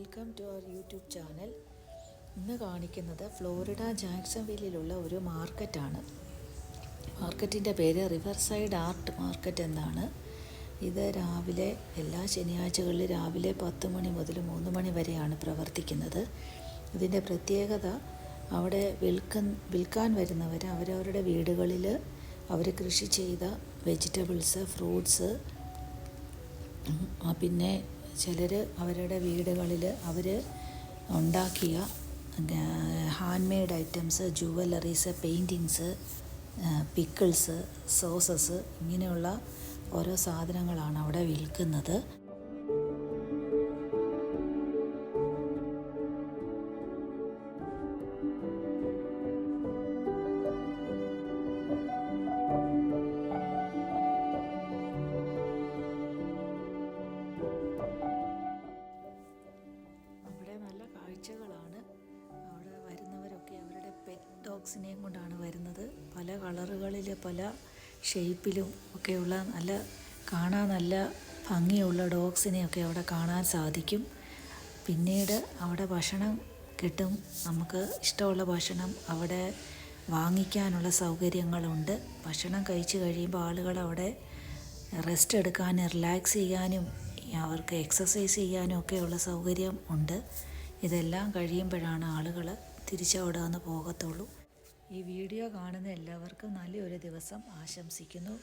Welcome to our YouTube channel. ഇന്ന് കാണിക്കുന്നത് Florida Jackson വില്ലിലുള്ള ഒരു മാർക്കറ്റാണ്. മാർക്കറ്റിന്റെ പേര് റിവർ സൈഡ് ആർട്ട് മാർക്കറ്റ് എന്നാണ്. ഇത് രാവിലെ എല്ലാ ശനിയാഴ്ചകളിലും രാവിലെ പത്ത് മണി മുതൽ മൂന്ന് മണി വരെയാണ് പ്രവർത്തിക്കുന്നത്. ഇതിന്റെ പ്രത്യേകത അവിടെ വിൽക്കൻ വിൽക്കാൻ വരുന്നവർ അവരവരുടെ വീടുകളിൽ അവർ കൃഷി ചെയ്ത വെജിറ്റബിൾസ് ഫ്രൂട്ട്സ് പിന്നെ ചിലർ അവരുടെ വീടുകളിൽ അവർ ഉണ്ടാക്കിയ handmade items jewelleries paintings pickles sauces ഇങ്ങനെയുള്ള ഓരോ സാധനങ്ങളാണ് അവിടെ വിൽക്കുന്നത്. ഡോഗ്സിനെയും കൊണ്ടാണ് വരുന്നത്. പല കളറുകളിൽ പല ഷേപ്പിലും ഒക്കെയുള്ള നല്ല കാണാൻ നല്ല ഭംഗിയുള്ള ഡോഗ്സിനെയൊക്കെ അവിടെ കാണാൻ സാധിക്കും. പിന്നീട് അവിടെ ഭക്ഷണം കിട്ടും. നമുക്ക് ഇഷ്ടമുള്ള ഭക്ഷണം അവിടെ വാങ്ങിക്കാനുള്ള സൗകര്യങ്ങളുണ്ട്. ഭക്ഷണം കഴിച്ച് കഴിയുമ്പോൾ ആളുകൾ അവിടെ റെസ്റ്റ് എടുക്കാനും റിലാക്സ് ചെയ്യാനും അവർക്ക് എക്സസൈസ് ചെയ്യാനും ഒക്കെയുള്ള സൗകര്യം ഉണ്ട്. ഇതെല്ലാം കഴിയുമ്പോഴാണ് ആളുകൾ തിരിച്ചവിടെ വന്ന് പോകത്തുള്ളൂ. ഈ വീഡിയോ കാണുന്ന എല്ലാവർക്കും നല്ലൊരു ദിവസം ആശംസിക്കുന്നു.